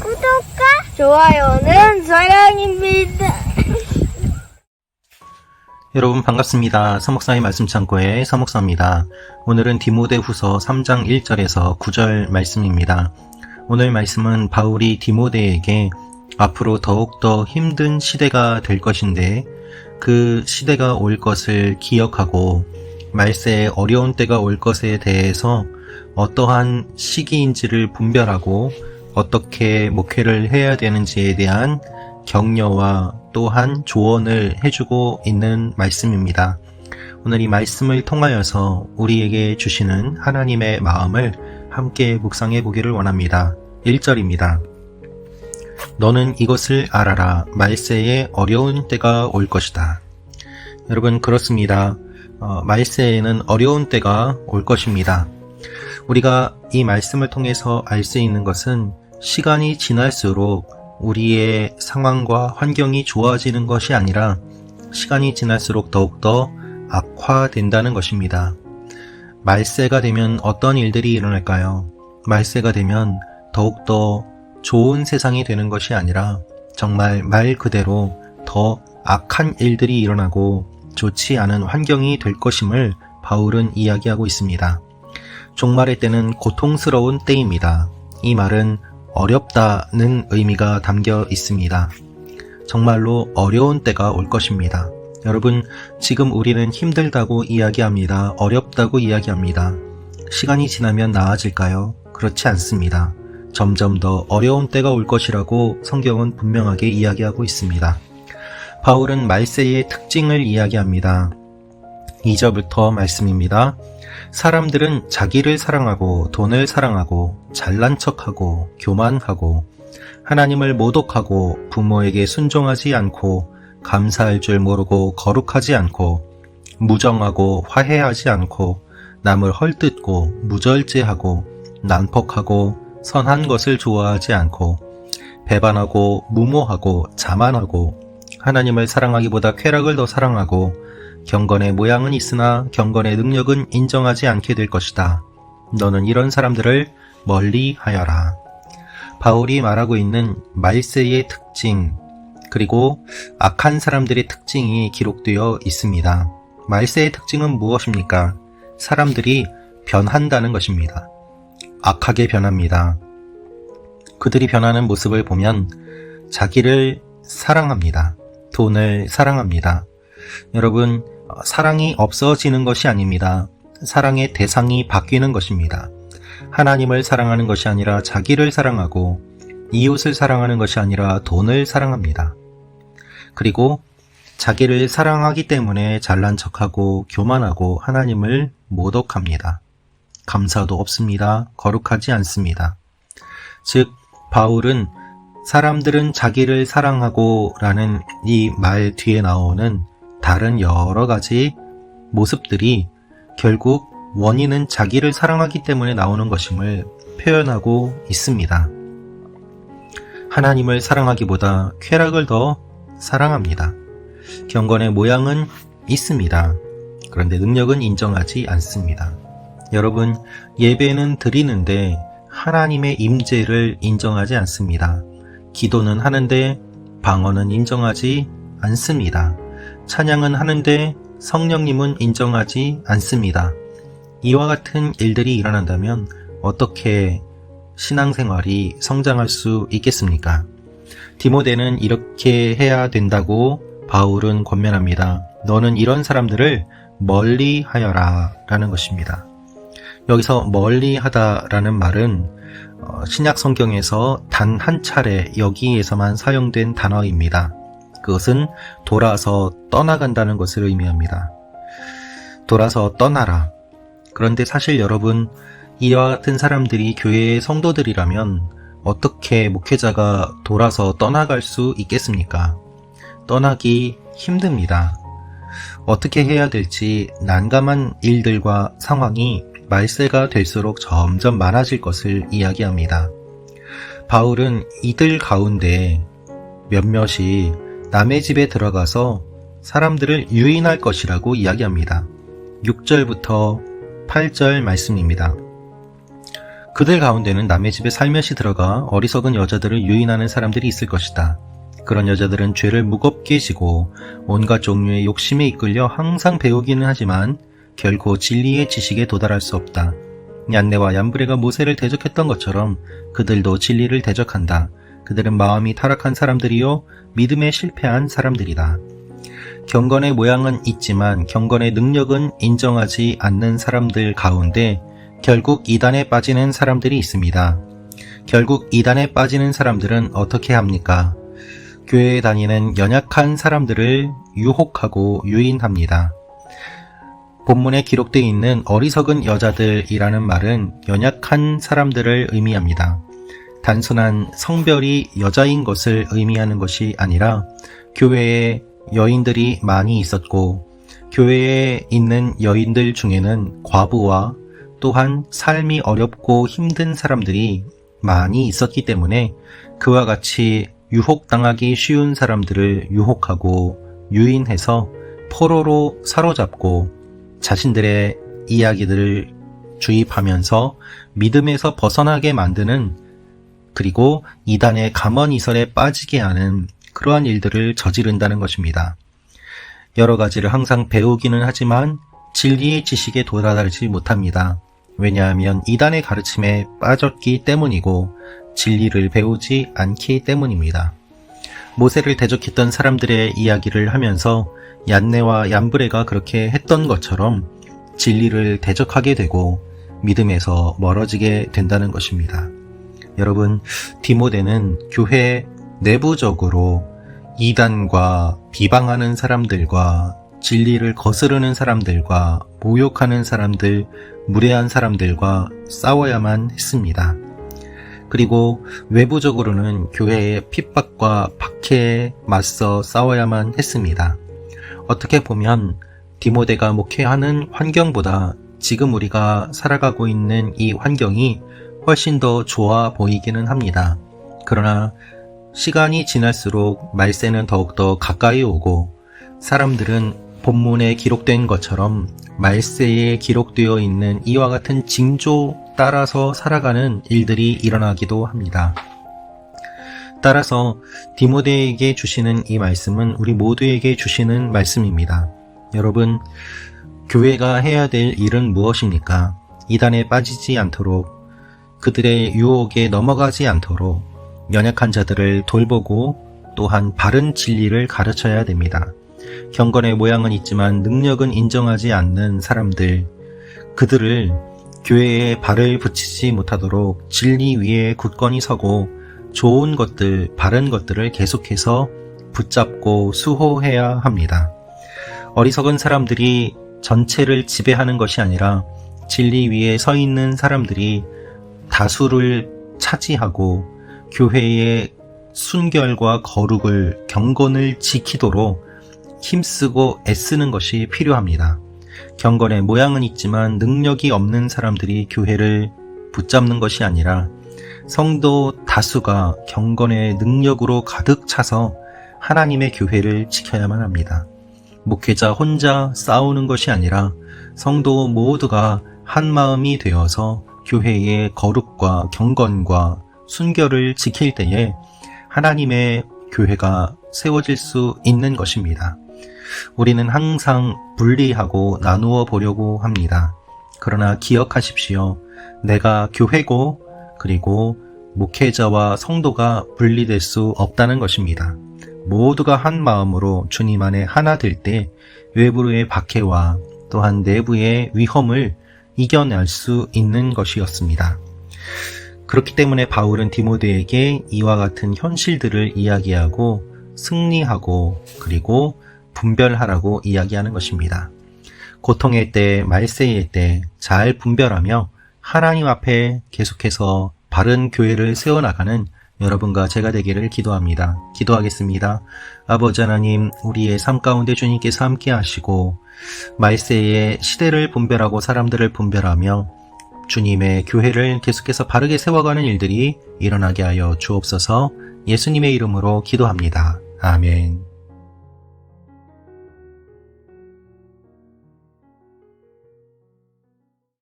구독과 좋아요는 사랑입니다. 여러분 반갑습니다. 서목사의 말씀 창고의 서목사입니다. 오늘은 디모데후서 3장 1절에서 9절 말씀입니다. 오늘 말씀은 바울이 디모데에게 앞으로 더욱더 힘든 시대가 될 것인데 그 시대가 올 것을 기억하고 말세에 어려운 때가 올 것에 대해서 어떠한 시기인지를 분별하고 어떻게 목회를 해야 되는지에 대한 격려와 또한 조언을 해주고 있는 말씀입니다. 오늘 이 말씀을 통하여서 우리에게 주시는 하나님의 마음을 함께 묵상해 보기를 원합니다. 1절입니다. 너는 이것을 알아라. 말세에 어려운 때가 올 것이다. 여러분, 그렇습니다. 어, 말세에는 어려운 때가 올 것입니다. 우리가 이 말씀을 통해서 알 수 있는 것은 시간이 지날수록 우리의 상황과 환경이 좋아지는 것이 아니라 시간이 지날수록 더욱더 악화된다는 것입니다. 말세가 되면 어떤 일들이 일어날까요? 말세가 되면 더욱더 좋은 세상이 되는 것이 아니라 정말 말 그대로 더 악한 일들이 일어나고 좋지 않은 환경이 될 것임을 바울은 이야기하고 있습니다. 종말의 때는 고통스러운 때입니다. 이 말은 어렵다는 의미가 담겨 있습니다. 정말로 어려운 때가 올 것입니다. 여러분, 지금 우리는 힘들다고 이야기합니다. 어렵다고 이야기합니다. 시간이 지나면 나아질까요? 그렇지 않습니다. 점점 더 어려운 때가 올 것이라고 성경은 분명하게 이야기하고 있습니다. 바울은 말세의 특징을 이야기합니다. 2절부터 말씀입니다. 사람들은 자기를 사랑하고 돈을 사랑하고 잘난 척하고 교만하고 하나님을 모독하고 부모에게 순종하지 않고 감사할 줄 모르고 거룩하지 않고 무정하고 화해하지 않고 남을 헐뜯고 무절제하고 난폭하고 선한 것을 좋아하지 않고 배반하고 무모하고 자만하고 하나님을 사랑하기보다 쾌락을 더 사랑하고 경건의 모양은 있으나 경건의 능력은 인정하지 않게 될 것이다. 너는 이런 사람들을 멀리 하여라. 바울이 말하고 있는 말세의 특징, 그리고 악한 사람들의 특징이 기록되어 있습니다. 말세의 특징은 무엇입니까? 사람들이 변한다는 것입니다. 악하게 변합니다. 그들이 변하는 모습을 보면 자기를 사랑합니다. 돈을 사랑합니다. 여러분, 어, 사랑이 없어지는 것이 아닙니다. 사랑의 대상이 바뀌는 것입니다. 하나님을 사랑하는 것이 아니라 자기를 사랑하고 이웃을 사랑하는 것이 아니라 돈을 사랑합니다. 그리고 자기를 사랑하기 때문에 잘난 척하고 교만하고 하나님을 모독합니다. 감사도 없습니다. 거룩하지 않습니다. 즉, 바울은 사람들은 자기를 사랑하고 라는 이 말 뒤에 나오는 다른 여러 가지 모습들이 결국 원인은 자기를 사랑하기 때문에 나오는 것임을 표현하고 있습니다. 하나님을 사랑하기보다 쾌락을 더 사랑합니다. 경건의 모양은 있습니다. 그런데 능력은 인정하지 않습니다. 여러분, 예배는 드리는데 하나님의 임재를 인정하지 않습니다. 기도는 하는데 방언은 인정하지 않습니다. 찬양은 하는데 성령님은 인정하지 않습니다. 이와 같은 일들이 일어난다면 어떻게 신앙생활이 성장할 수 있겠습니까? 디모데는 이렇게 해야 된다고 바울은 권면합니다. 너는 이런 사람들을 멀리 하여라 라는 것입니다. 여기서 멀리 하다라는 말은 어, 신약 성경에서 단 한 차례 여기에서만 사용된 단어입니다. 그것은 돌아서 떠나간다는 것을 의미합니다. 돌아서 떠나라. 그런데 사실 여러분, 이와 같은 사람들이 교회의 성도들이라면 어떻게 목회자가 돌아서 떠나갈 수 있겠습니까? 떠나기 힘듭니다. 어떻게 해야 될지 난감한 일들과 상황이 말세가 될수록 점점 많아질 것을 이야기합니다. 바울은 이들 가운데 몇몇이 남의 집에 들어가서 사람들을 유인할 것이라고 이야기합니다. 6절부터 8절 말씀입니다. 그들 가운데는 남의 집에 살며시 들어가 어리석은 여자들을 유인하는 사람들이 있을 것이다. 그런 여자들은 죄를 무겁게 지고 온갖 종류의 욕심에 이끌려 항상 배우기는 하지만 결코 진리의 지식에 도달할 수 없다. 얀네와 얀브레가 모세를 대적했던 것처럼 그들도 진리를 대적한다. 그들은 마음이 타락한 사람들이요 믿음에 실패한 사람들이다. 경건의 모양은 있지만 경건의 능력은 인정하지 않는 사람들 가운데 결국 이단에 빠지는 사람들이 있습니다. 결국 이단에 빠지는 사람들은 어떻게 합니까? 교회에 다니는 연약한 사람들을 유혹하고 유인합니다. 본문에 기록되어 있는 어리석은 여자들이라는 말은 연약한 사람들을 의미합니다. 단순한 성별이 여자인 것을 의미하는 것이 아니라 교회에 여인들이 많이 있었고 교회에 있는 여인들 중에는 과부와 또한 삶이 어렵고 힘든 사람들이 많이 있었기 때문에 그와 같이 유혹당하기 쉬운 사람들을 유혹하고 유인해서 포로로 사로잡고 자신들의 이야기들을 주입하면서 믿음에서 벗어나게 만드는 그리고 이단의 감언이설에 빠지게 하는 그러한 일들을 저지른다는 것입니다. 여러 가지를 항상 배우기는 하지만 진리의 지식에 도달하지 못합니다. 왜냐하면 이단의 가르침에 빠졌기 때문이고 진리를 배우지 않기 때문입니다. 모세를 대적했던 사람들의 이야기를 하면서 얀네와 얀브레가 그렇게 했던 것처럼 진리를 대적하게 되고 믿음에서 멀어지게 된다는 것입니다. 여러분, 디모데는 교회 내부적으로 이단과 비방하는 사람들과 진리를 거스르는 사람들과 모욕하는 사람들, 무례한 사람들과 싸워야만 했습니다. 그리고 외부적으로는 교회의 핍박과 박해에 맞서 싸워야만 했습니다. 어떻게 보면 디모데가 목회하는 환경보다 지금 우리가 살아가고 있는 이 환경이 훨씬 더 좋아 보이기는 합니다. 그러나 시간이 지날수록 말세는 더욱더 가까이 오고 사람들은 본문에 기록된 것처럼 말세에 기록되어 있는 이와 같은 징조 따라서 살아가는 일들이 일어나기도 합니다. 따라서 디모데에게 주시는 이 말씀은 우리 모두에게 주시는 말씀입니다. 여러분, 교회가 해야 될 일은 무엇입니까? 이단에 빠지지 않도록 그들의 유혹에 넘어가지 않도록 연약한 자들을 돌보고 또한 바른 진리를 가르쳐야 됩니다. 경건의 모양은 있지만 능력은 인정하지 않는 사람들, 그들을 교회에 발을 붙이지 못하도록 진리 위에 굳건히 서고 좋은 것들, 바른 것들을 계속해서 붙잡고 수호해야 합니다. 어리석은 사람들이 전체를 지배하는 것이 아니라 진리 위에 서 있는 사람들이 다수를 차지하고 교회의 순결과 거룩을 경건을 지키도록 힘쓰고 애쓰는 것이 필요합니다. 경건의 모양은 있지만 능력이 없는 사람들이 교회를 붙잡는 것이 아니라 성도 다수가 경건의 능력으로 가득 차서 하나님의 교회를 지켜야만 합니다. 목회자 혼자 싸우는 것이 아니라 성도 모두가 한 마음이 되어서 교회의 거룩과 경건과 순결을 지킬 때에 하나님의 교회가 세워질 수 있는 것입니다. 우리는 항상 분리하고 나누어 보려고 합니다. 그러나 기억하십시오. 내가 교회고 그리고 목회자와 성도가 분리될 수 없다는 것입니다. 모두가 한 마음으로 주님 안에 하나 될 때 외부의 박해와 또한 내부의 위험을 이겨낼 수 있는 것이었습니다. 그렇기 때문에 바울은 디모데에게 이와 같은 현실들을 이야기하고 승리하고 그리고 분별하라고 이야기하는 것입니다. 고통의 때, 말세의 때 잘 분별하며 하나님 앞에 계속해서 바른 교회를 세워나가는 여러분과 제가 되기를 기도합니다. 기도하겠습니다. 아버지 하나님, 우리의 삶 가운데 주님께서 함께 하시고, 말세의 시대를 분별하고 사람들을 분별하며, 주님의 교회를 계속해서 바르게 세워가는 일들이 일어나게 하여 주옵소서 예수님의 이름으로 기도합니다. 아멘.